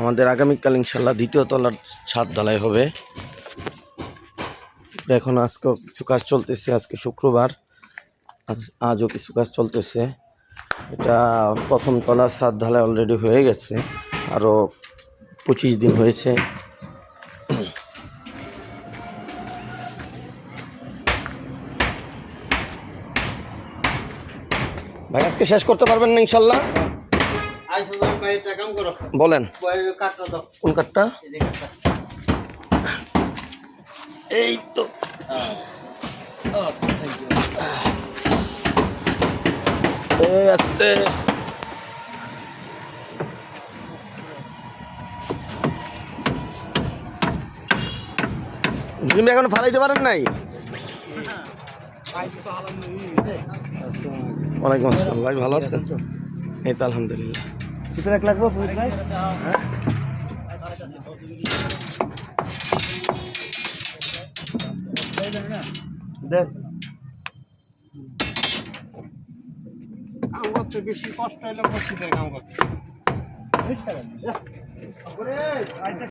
আমাদের আগামীকাল ইনশাল্লাহ দ্বিতীয় তলার ছাদ ঢালাই হবে। এখন আজকেও কিছু কাজ চলতেছে, আজকে শুক্রবার। আজ, আজও কিছু কাজ চলতেছে। এটা প্রথম তলার ছাদ ঢালাই অলরেডি হয়ে গেছে, আরও পঁচিশ দিন হয়েছে। ভাই, আজকে শেষ করতে পারবেন না ইনশাল্লাহ? বলেন। কোন কাঠটা এই তো। আস্তে। তুমি এখন ফালাইতে পারেন নাই? ওয়ালাইকুম আসসালাম। ভাই ভালো আছেন? এই তো আলহামদুলিল্লাহ। এক লাগবে পুরো ভাই দেখ কাম করতে বেশি কষ্ট হইলে মসজিদের কাম করতে